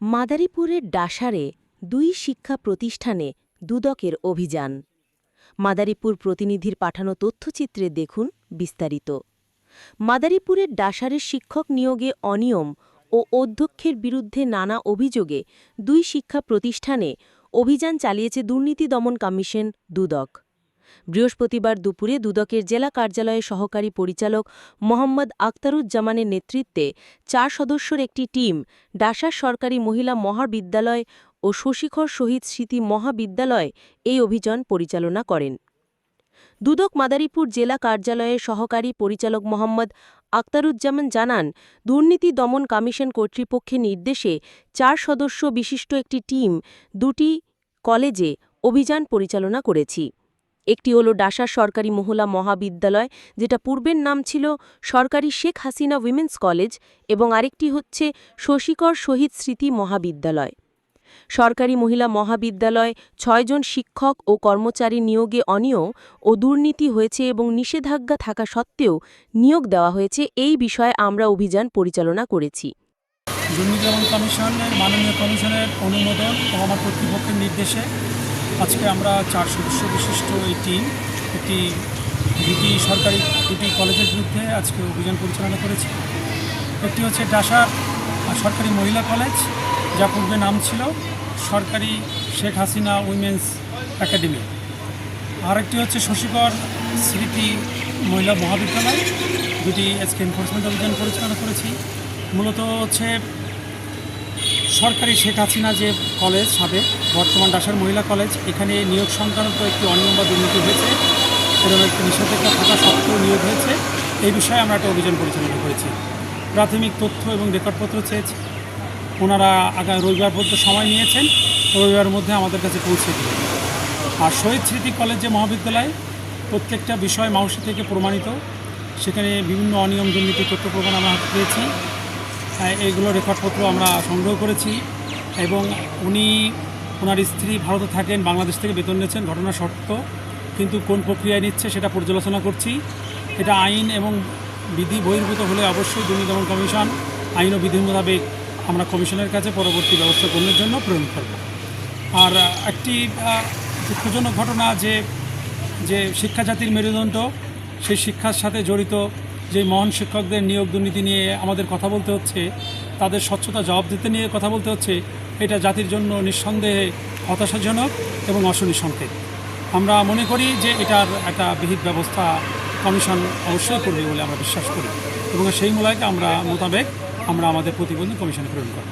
মাদারীপুরের ডাসারে দুই শিক্ষা প্রতিষ্ঠানে দুদকের অভিযান। মাদারীপুর প্রতিনিধির পাঠানো তথ্যচিত্রে দেখুন বিস্তারিত। মাদারীপুরের ডাসারের শিক্ষক নিয়োগে অনিয়ম ও অধ্যক্ষের বিরুদ্ধে নানা অভিযোগে দুই শিক্ষা প্রতিষ্ঠানে অভিযান চালিয়েছে দুর্নীতি দমন কমিশন দুদক। বৃহস্পতিবার দুপুরে দুদকের জেলা কার্যালয়ে সহকারী পরিচালক মোহাম্মদ আক্তারুজ্জামানের নেতৃত্বে চার সদস্যর একটি টিম ডাসার সরকারি মহিলা মহাবিদ্যালয় ও শশীখর শহীদ স্মৃতি মহাবিদ্যালয় এই অভিযান পরিচালনা করেন। দুদক মাদারীপুর জেলা কার্যালয়ের সহকারী পরিচালক মোহাম্মদ আক্তারুজ্জামান জানান, দুর্নীতি দমন কমিশন কর্তৃপক্ষের নির্দেশে চার সদস্য বিশিষ্ট একটি টিম, দুটি কলেজে অভিযান পরিচালনা করেছি। একটি হল ডাসার সরকারি মহিলা মহাবিদ্যালয়, যেটা পূর্বের নাম ছিল সরকারি শেখ হাসিনা উইমেন্স কলেজ এবং আরেকটি হচ্ছে শশীকর শহীদ স্মৃতি মহাবিদ্যালয়। সরকারি মহিলা মহাবিদ্যালয় ছয়জন শিক্ষক ও কর্মচারী নিয়োগে অনিয়ম ও দুর্নীতি হয়েছে এবং নিষেধাজ্ঞা থাকা সত্ত্বেও নিয়োগ দেওয়া হয়েছে। এই বিষয়ে আমরা অভিযান পরিচালনা করেছি। দুর্নীতি কমিশনের, মাননীয় কমিশনের অনুমোদন ও আমার কর্তৃপক্ষের নির্দেশে আজকে আমরা চার সদস্য বিশিষ্ট এই টিম একটি দুটি সরকারি, দুটি কলেজের বিরুদ্ধে আজকে অভিযান পরিচালনা করেছি। একটি হচ্ছে ডাসার সরকারি মহিলা কলেজ, যা পূর্বে নাম ছিল সরকারি শেখ হাসিনা উইমেন্স একাডেমি। আরেকটি হচ্ছে শশীকর স্মৃতি মহিলা মহাবিদ্যালয়, দুটি আজকে এনফোর্সমেন্ট অভিযান পরিচালনা করেছি। মূলত হচ্ছে সরকারি শেখ হাসিনা যে কলেজ, সাবেক বর্তমান ডাসার মহিলা কলেজ। এখানে নিয়োগ সংক্রান্ত একটি অনিয়ম বা দুর্নীতি হয়েছে। এরকম একটি নিষেধাজ্ঞা থাকা সত্ত্বেও নিয়োগ হয়েছে। এই বিষয়ে আমরা একটা অভিযান পরিচালনা করেছি। প্রাথমিক তথ্য এবং রেকর্ডপত্র চেয়েছি। ওনারা আগামী রবিবার পর্যন্ত সময় নিয়েছেন। রবিবারের মধ্যে আমাদের কাছে পৌঁছে দিল আর শহীদ স্মৃতি কলেজ মহাবিদ্যালয়, প্রত্যেকটা বিষয় মাউসি থেকে প্রমাণিত। সেখানে বিভিন্ন অনিয়ম, দুর্নীতি, তথ্য প্রমাণ আমরা হাতে পেয়েছি। এগুলো রেকর্ডপত্র আমরা সংগ্রহ করেছি। এবং উনি ওনার স্ত্রী ভারতে থাকেন, বাংলাদেশ থেকে বেতন নিচ্ছেন ঘটনা সত্য। কিন্তু কোন প্রক্রিয়ায় নিচ্ছে সেটা পর্যালোচনা করছি। এটা আইন এবং বিধি বহির্ভূত হলে অবশ্যই দুর্নীতি দমন কমিশন, আইন ও বিধি মোতাবেক আমরা কমিশনের কাছে পরবর্তী ব্যবস্থা গ্রহণের জন্য প্রেরণ করব। আর, একটি দুঃখজনক ঘটনা যে যে শিক্ষা জাতির মেরুদণ্ড, সেই শিক্ষার সাথে জড়িত যে মহান শিক্ষকদের নিয়োগ দুর্নীতি নিয়ে আমাদের কথা বলতে হচ্ছে, তাদের স্বচ্ছতা জবাব দিতে নিয়ে কথা বলতে হচ্ছে এটা জাতির জন্য নিঃসন্দেহে হতাশাজনক এবং অশনি সংকেত। আমরা মনে করি যে এটার একটা বিহিত ব্যবস্থা কমিশন অবশ্যই করবে বলে আমরা বিশ্বাস করি এবং সেই মূলায়কে আমরা মোতাবেক আমরা আমাদের প্রতিবন্ধী কমিশন প্রেরণ করি